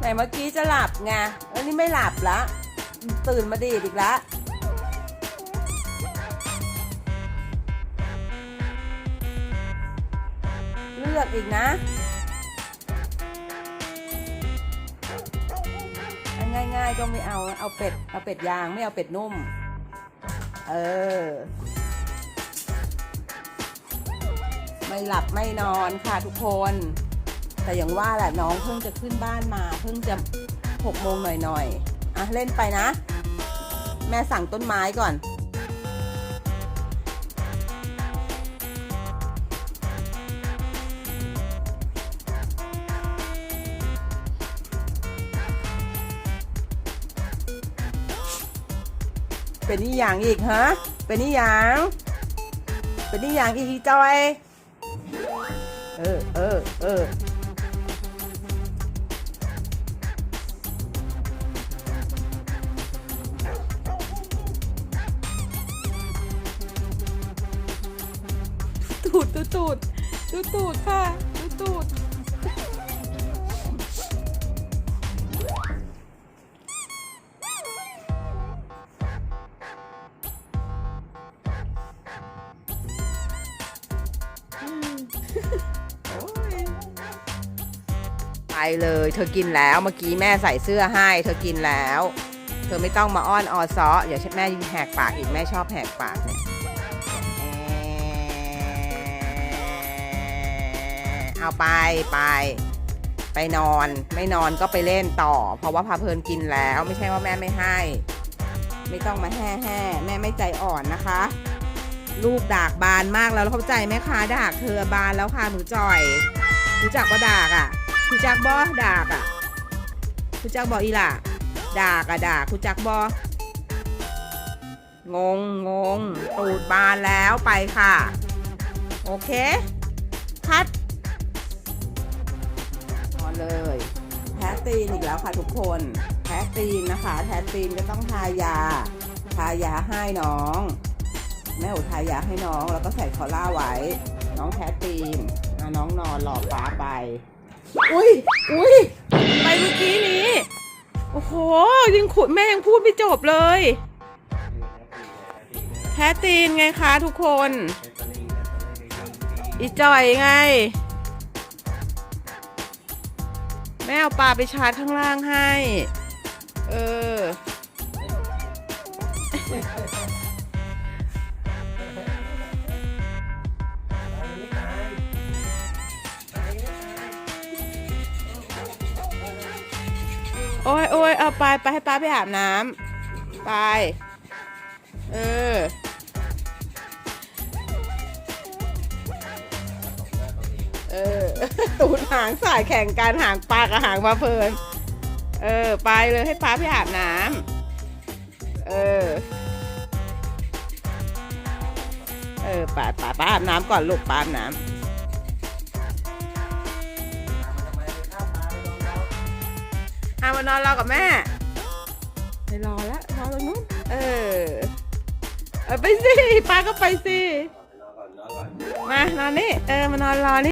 ไหนเมื่อกี้จะหลับไงแล้วนี่ไม่หลับละ ตื่นมาดีดอีกละเลือกอีกนะง่ายๆก็ไม่เอา เอาเป็ด เอาเป็ดยาง ไม่เอาเป็ดนุ่ม เออ ไม่หลับไม่นอนค่ะทุกคน แต่อย่างว่าแหละน้องเพิ่งจะขึ้นบ้านมา เพิ่งจะหกโมงหน่อยๆอะเล่นไปนะ แม่สั่งต้นไม้ก่อนเป็นนี่อย่างอีกฮะ เป็นนี่อย่าง เป็นนี่อย่างอีกจอย เออ เออ เออ ตูดดูตูดดูตูดค่ะดูตูดไปเลยเธอกินแล้วเมื่อกี้แม่ใส่เสื้อให้ เธอกินแล้ว เธอไม่ต้องมาอ้อนออซอเดี๋ยวแม่แหกปากอีกแม่ชอบแหกปากเนี่ย เอาไปไป ไปนอน ไม่นอนก็ไปเล่นต่อ เพราะว่าพาเพลินกินแล้วไม่ใช่ว่าแม่ไม่ให้ ไม่ต้องมาแห่แห่แม่ไม่ใจอ่อนนะคะ ลูกดากบานมากแล้วเข้าใจไหมคะดากเธอบานแล้วค่ะหนูจ่อย รู้จักว่าดากอะรู้จักบอดากอะรู้จักบออีล่ะดากอะดากรู้จักบองงงงตูดบานแล้วไปค่ะ โอเค คัด เลยแพ้ตีนอีกแล้วค่ะทุกคนแพ้ตีนนะคะแพ้ตีนก็ต้องทายา ทายาให้น้อง แม่อุทายาให้น้องแล้วก็ใส่คอล่าไว้ น้องแพ้ตีนน้องนอนหลอบฟ้าไป อุ้ยอุ้ยไปเมื่อกี้นี้ โอ้โหยังขุดแม่ยังพูดไม่จบเลย แพ้ตีนไงคะทุกคนอีจ่อยไง ม่เอาปลาไปชาร์จข้างล่างให้ เออ โอ้ยโอ้ยเอาไปไปให้ป้าไปอาบน้ำไป เออเออ ตูดหางสายแข่งกันหางปลากับหางมาเพลิน เออ ไปเลยให้ป้าไปอาบน้ำเออ เออป้าป้าป้าอาบน้ำก่อนลูกป้าอาบน้ำอามานอนรอกับแม่ไปรอแล้วรอตรงนู้นเออเออไปสิป้าก็ไปสิมานอนนี่เออมานอนรอนี่